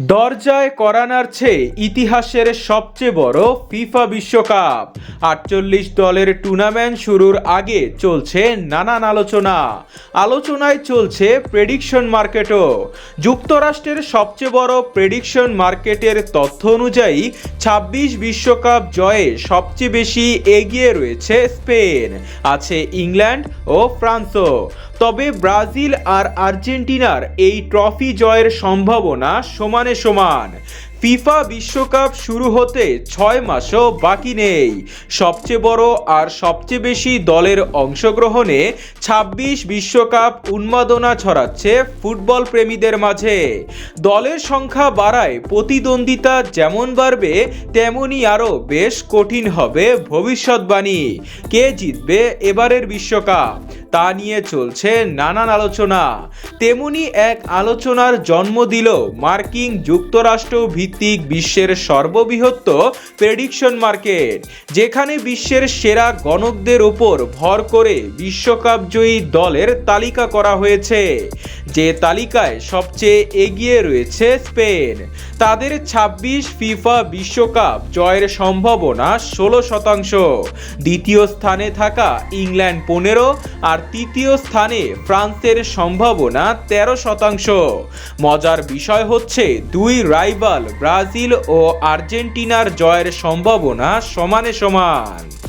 দরজায় করা নাড়ছে ইতিহাসের সবচেয়ে বড় ফিফা বিশ্বকাপ। আটচল্লিশ দলের টুর্নামেন্ট শুরুর আগে চলছে নানান আলোচনা। আলোচনায় চলছে প্রেডিকশন মার্কেটও যুক্তরাষ্ট্রের সবচেয়ে বড় প্রেডিকশন মার্কেটের তথ্য অনুযায়ী ছাব্বিশ বিশ্বকাপ জয়ে সবচেয়ে বেশি এগিয়ে রয়েছে স্পেন, আছে ইংল্যান্ড ও ফ্রান্সও। তবে ব্রাজিল আর আর্জেন্টিনার এই ট্রফি জয়ের সম্ভাবনা সমানে সমান। ফিফা বিশ্বকাপ শুরু হতে ছয় মাসও বাকি নেই। সবচেয়ে বড় আর সবচেয়ে বেশি দলের অংশগ্রহণে ছাব্বিশ বিশ্বকাপ উন্মাদনা ছড়াচ্ছে ফুটবল প্রেমীদের মাঝে। দলের সংখ্যা বাড়ায় প্রতিদ্বন্দ্বিতা যেমন বাড়বে তেমনই আরও বেশ কঠিন হবে ভবিষ্যৎবাণী। কে জিতবে এবারের বিশ্বকাপ? তা নিয়ে চলছে নানান আলোচনা। তেমনি এক আলোচনার জন্ম দিল মার্কিন যুক্তরাষ্ট্র ভিত্তিক বিশ্বের সর্ববৃহত্ত প্রেডিকশন মার্কেট, যেখানে বিশ্বের সেরা গণকদের ওপর ভর করে বিশ্বকাপ জয়ী দলের তালিকা করা হয়েছে। যে তালিকায় সবচেয়ে এগিয়ে রয়েছে স্পেন। তাদের ২৬ ফিফা বিশ্বকাপ জয়ের সম্ভাবনা ষোলো শতাংশ। দ্বিতীয় স্থানে থাকা ইংল্যান্ড পনেরো আর তৃতীয় স্থানে ফ্রান্সের সম্ভাবনা তেরো শতাংশ। মজার বিষয় হচ্ছে দুই রাইভাল ব্রাজিল ও আর্জেন্টিনার জয়ের সম্ভাবনা সমানে সমান।